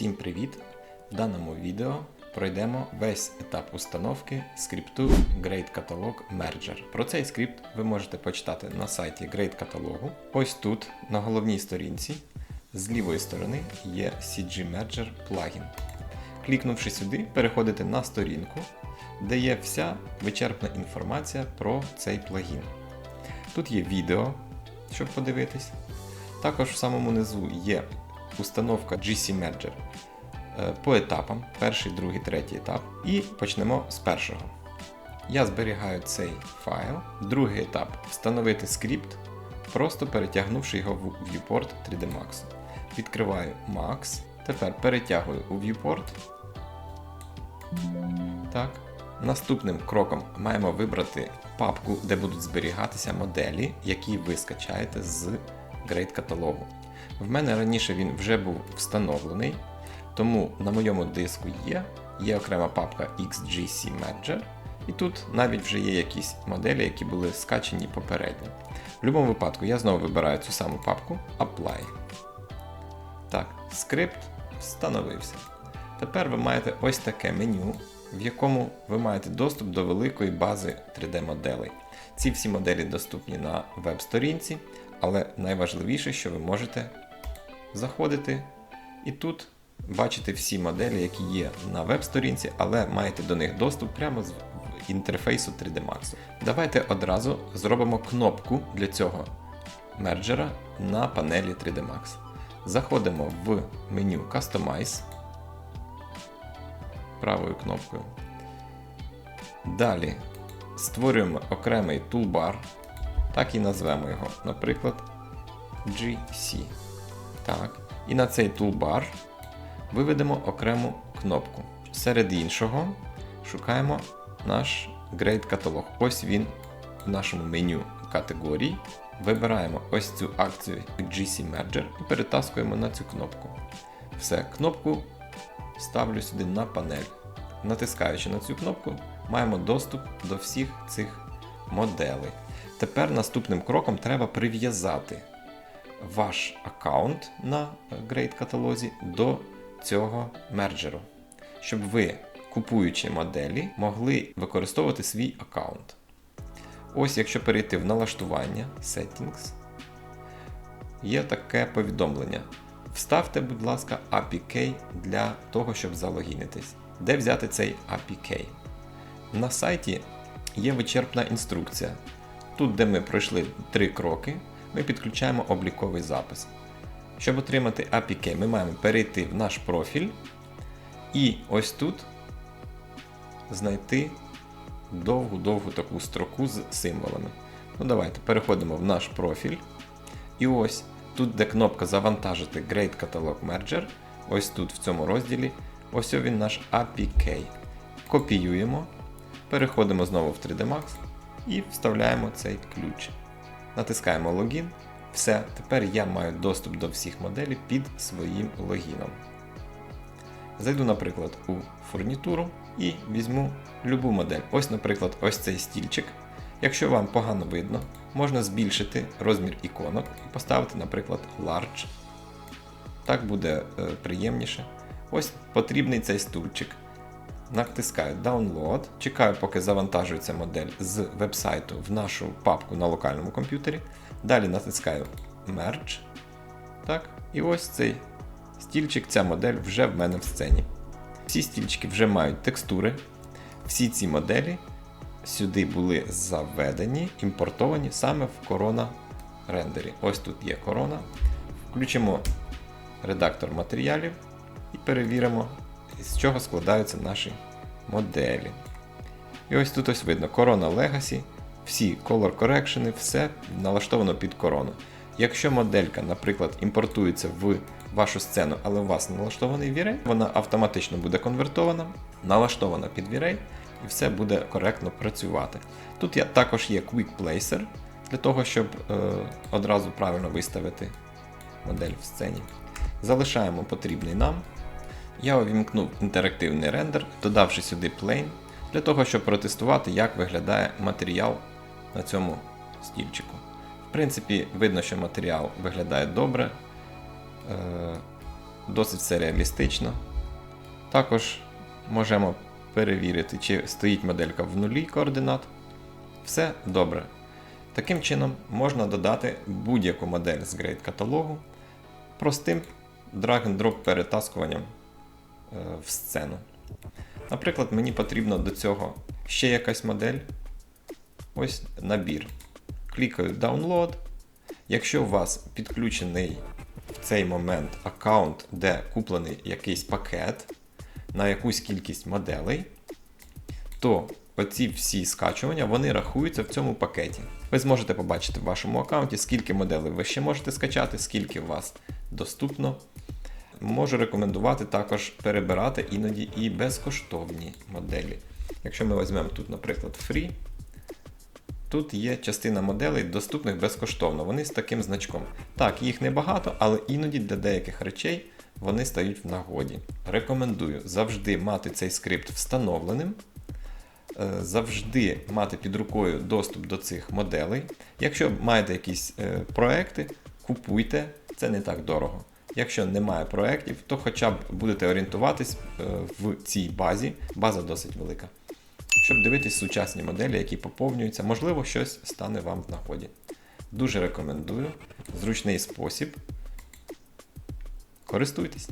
Всім привіт! В даному відео пройдемо весь етап установки скрипту Great Catalog Merger. Про цей скрипт ви можете почитати на сайті Great Catalog. Ось тут, на головній сторінці, з лівої сторони є CG Merger плагін. Клікнувши сюди, переходите на сторінку, де є вся вичерпна інформація про цей плагін. Тут є відео, щоб подивитись. Також в самому низу є установка GC Merger е, по етапам: перший, другий, третій етап. І почнемо з першого. Я зберігаю цей файл. Другий етап встановити скрипт, просто перетягнувши його в viewport 3D Max. Відкриваю Max. Тепер перетягую у viewport. Так. Наступним кроком маємо вибрати папку, де будуть зберігатися моделі, які ви скачаєте з Great каталогу. В мене раніше він вже був встановлений, тому на моєму диску є, є окрема папка XGC Merger, і тут навіть вже є якісь моделі, які були скачені попередньо. В будь-якому випадку я знову вибираю цю саму папку Apply. Так, скрипт встановився. Тепер ви маєте ось таке меню, в якому ви маєте доступ до великої бази 3D-моделей. Ці всі моделі доступні на веб-сторінці, але найважливіше, що ви можете заходити і тут бачити всі моделі, які є на веб-сторінці, але маєте до них доступ прямо з інтерфейсу 3D Max. Давайте одразу зробимо кнопку для цього мерджера на панелі 3D Max. Заходимо в меню Customize правою кнопкою. Далі створюємо окремий тулбар, так і назвемо його, наприклад, GC. Так. І на цей тулбар виведемо окрему кнопку. Серед іншого шукаємо наш Great Catalog. Ось він в нашому меню категорій. Вибираємо ось цю акцію GC Merger і перетаскуємо на цю кнопку. Все, кнопку ставлю сюди на панель. Натискаючи на цю кнопку, маємо доступ до всіх цих моделей. Тепер наступним кроком треба прив'язати ваш аккаунт на Great каталозі до цього мерджеру, щоб ви, купуючи моделі, могли використовувати свій аккаунт. Ось, якщо перейти в налаштування Settings, є таке повідомлення. Вставте, будь ласка, APK для того, щоб залогінитись. Де взяти цей APK? На сайті є вичерпна інструкція. Тут, де ми пройшли три кроки, ми підключаємо обліковий запис. Щоб отримати APK, ми маємо перейти в наш профіль і ось тут знайти довгу-довгу таку строку з символами. Ну Давайте переходимо в наш профіль. І ось тут, де кнопка Завантажити Great Catalog Merger, ось тут в цьому розділі, ось він наш APK. Копіюємо, переходимо знову в 3D Max і вставляємо цей ключ. Натискаємо логін. Все, тепер я маю доступ до всіх моделей під своїм логіном. Зайду, наприклад, у фурнітуру і візьму любу модель. Ось, наприклад, ось цей стільчик. Якщо вам погано видно, можна збільшити розмір іконок і поставити, наприклад, Large. Так буде е, приємніше. Ось потрібний цей стульчик. Натискаю Download, чекаю, поки завантажується модель з вебсайту в нашу папку на локальному комп'ютері. Далі натискаю Merge. Так, І ось цей стільчик, ця модель вже в мене в сцені. Всі стільчики вже мають текстури. Всі ці моделі сюди були заведені, імпортовані саме в корона рендері. Ось тут є корона. Включимо редактор матеріалів і перевіримо, з чого складаються наші моделі. І ось тут ось видно Corona Legacy, всі color correction, все налаштовано під корону. Якщо моделька, наприклад, імпортується в вашу сцену, але у вас налаштований V-Ray, вона автоматично буде конвертована, налаштована під V-Ray і все буде коректно працювати. Тут я, також є Quick Placer для того, щоб е, одразу правильно виставити модель в сцені. Залишаємо потрібний нам. Я увімкнув інтерактивний рендер, додавши сюди plane, для того, щоб протестувати, як виглядає матеріал на цьому стільчику. В принципі, видно, що матеріал виглядає добре. Е, досить все реалістично. Також можемо перевірити, чи стоїть моделька в нулі координат. Все добре. Таким чином можна додати будь-яку модель з Great каталогу простим drag-and-drop перетаскуванням в сцену. Наприклад, мені потрібно до цього ще якась модель. Ось набір. Клікаю Download. Якщо у вас підключений в цей момент аккаунт, де куплений якийсь пакет на якусь кількість моделей, то оці всі скачування вони рахуються в цьому пакеті. Ви зможете побачити в вашому аккаунті, скільки моделей ви ще можете скачати, скільки у вас доступно. Можу рекомендувати також перебирати іноді і безкоштовні моделі. Якщо ми візьмемо тут, наприклад, Free, тут є частина моделей доступних безкоштовно. Вони з таким значком. Так, їх небагато, але іноді для деяких речей вони стають в нагоді. Рекомендую завжди мати цей скрипт встановленим. е, Завжди мати під рукою доступ до цих моделей. Якщо маєте якісь е, проекти, купуйте, це не так дорого. Якщо немає проєктів, то хоча б будете орієнтуватись е, в цій базі. База досить велика. Щоб дивитись сучасні моделі, які поповнюються, можливо, щось стане вам в нагоді. Дуже рекомендую. Зручний спосіб. Користуйтесь.